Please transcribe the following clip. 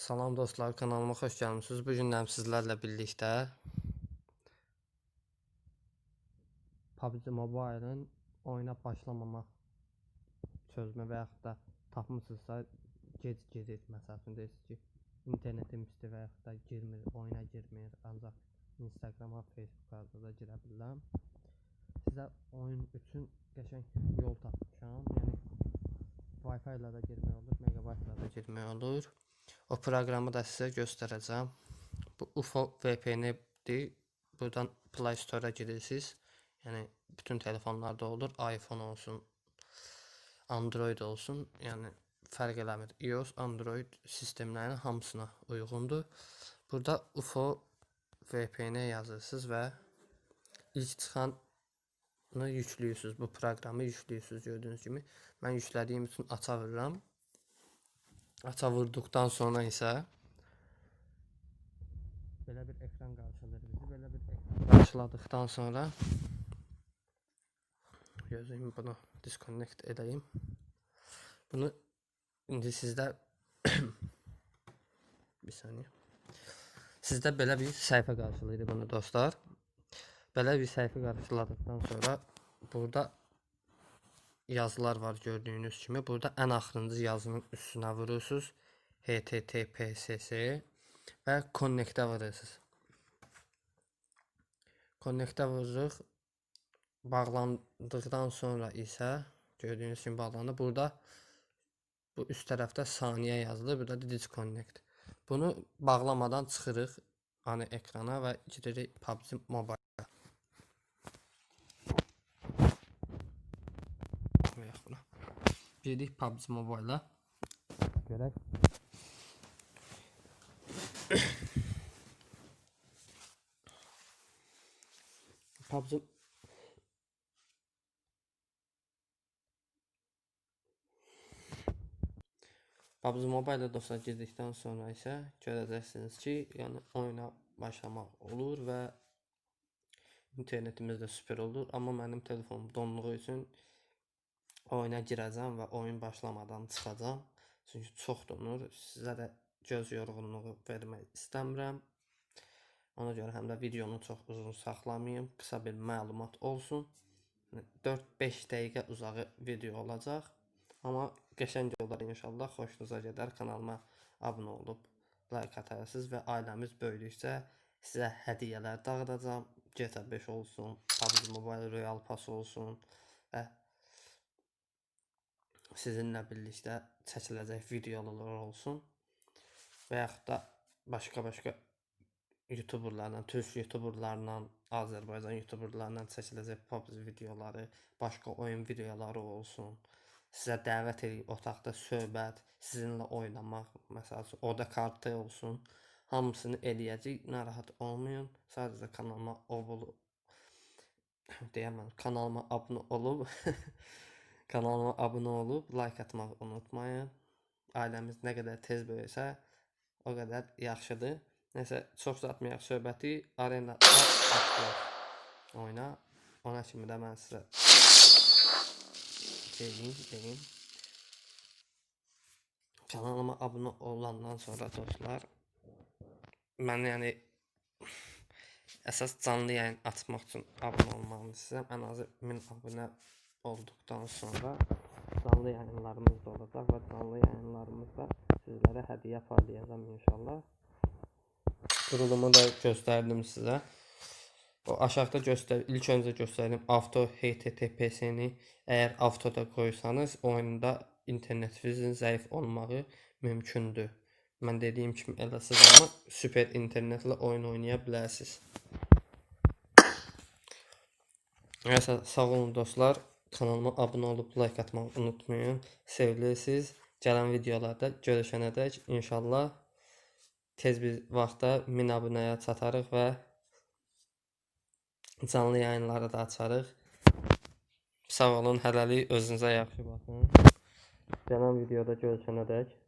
Salam dostlar, kanalıma xoş gəlmisiniz. Bu gün sizlərlə birlikdə PUBG Mobile-ın oyuna başlamamaq çözümü və yaxud da tapmısınızsa gec gedir. Məsəl üçün deyirsiniz ki, internetim pisdir və yaxud da girmir, oyuna girmir, ancaq Instagrama, Facebooka da girə bilirəm. Sizə oyun üçün qəşəng yol tapmışam. Yəni Wi-Fi ilə də girmək olur, megabyte ilə də girmək olur. O proqramı da sizə göstərəcəm. Bu UFO VPN-dir. Buradan Play Store-a girirsiniz. Yəni bütün telefonlarda olur. iPhone olsun, Android olsun. Yəni fərq eləmir. iOS, Android sistemlərinin hamısına uyğundur. Burada UFO VPN yazırsınız və ilk çıxanı yüklüyürsünüz. Bu proqramı yüklüyürsünüz gördüyünüz kimi. Mən yüklədiyim üçün aça vururam. Aça vurduqdan sonra isə belə bir ekran qarşılayır bizi. Belə bir ekran qarşıladıqdan sonra gözləyim bunu disconnect edeyim. Bunu indi sizdə bir saniyə. Sizdə belə bir səhifə qarşılayır bunu dostlar. Belə bir səhifə qarşıladıqdan sonra burada yazılar var gördüyünüz kimi. Burada ən axırıncı yazının üstünə vurursunuz. HTTPS və connect-ə vurursunuz. Connect-ə. Bağlandıqdan sonra isə gördüyünüz kimi bağlandı. Burada bu üst tərəfdə saniyə yazılır. Burada da disconnect. Bunu bağlamadan çıxırıq ani ekrana və giririk PUBG Mobile. Giririk PUBG Mobile-a. Görək. PUBG PUBG Mobile dostlar girdikdən sonra isə görəcəksiniz ki, yəni oyuna başlamaq olur və internetimiz də super olur, amma mənim telefonum donduğu üçün oyuna girəcəm və oyun başlamadan çıxacam. Çünki çox donur. Sizə də göz yorğunluğu vermək istəmirəm. Ona görə həm də videonu çox uzun saxlamayım, qısa bir məlumat olsun. 4-5 dəqiqə uzağı video olacaq. Amma qəşəng olar inşallah. Xoşunuza gedər. Kanalıma abunə olub like atarsınız və ailəmiz böyüdükcə sizə hədiyyələr dağıdacağam. GTA 5 olsun, PUBG Mobile Royal Pass olsun və sizinlə birlikdə çəkiləcək videolar olsun. Və yaxud da başqa-başqa YouTuberlarla, türk YouTuberlarla, Azərbaycan YouTuberlarla çəkiləcək PUBG videoları, başqa oyun videoları olsun. Sizə dəvət edib otaqda söhbət, sizinlə oynamaq, məsəl üçün oda kartı olsun. Hamısını eləyəcək, narahat olmayın. Sadəcə kanalıma abunə deyəməm, kanalıma abunə olub kanalıma abunə olub like atmağı unutmayın. Ailəmiz nə qədər tez böyüsə, o qədər yaxşıdır. Nəsə çox uzatmayaq söhbəti. Arena açdıq oyuna. Ona kimi də mən sizə deyim, deyim. Kanalıma abunə olandan sonra dostlar, mən yəni əsas canlı yayın açmaq üçün abunə olmağını istəyirəm. Ən azı 1000 abunə olduqdan sonra canlı yayınlarımız da olacaq və canlı yayınlarımızda sizlərə hədiyyə paylayacağam inşallah. Qurulumu da göstərdim sizə. O aşağıda göstər ilk öncə göstərdim avto HTTPS-ni əgər avtoda qoysanız oyunda internetinizin zəif olmağı mümkündür. Mən dediyim kimi eləsəz amma super internetlə oyun oynaya bilərsiniz. Nəysə sağ olun dostlar. Kanalıma abunə olub like atmağı unutmayın. Sevilirsiniz. Gələn videolarda görüşənədək inşallah tez bir vaxtda 1000 abunəyə çatarıq və canlı yayınları da açarıq. Sağ olun, hələlik özünüzə yaxşı baxın. Gələn videoda görüşənədək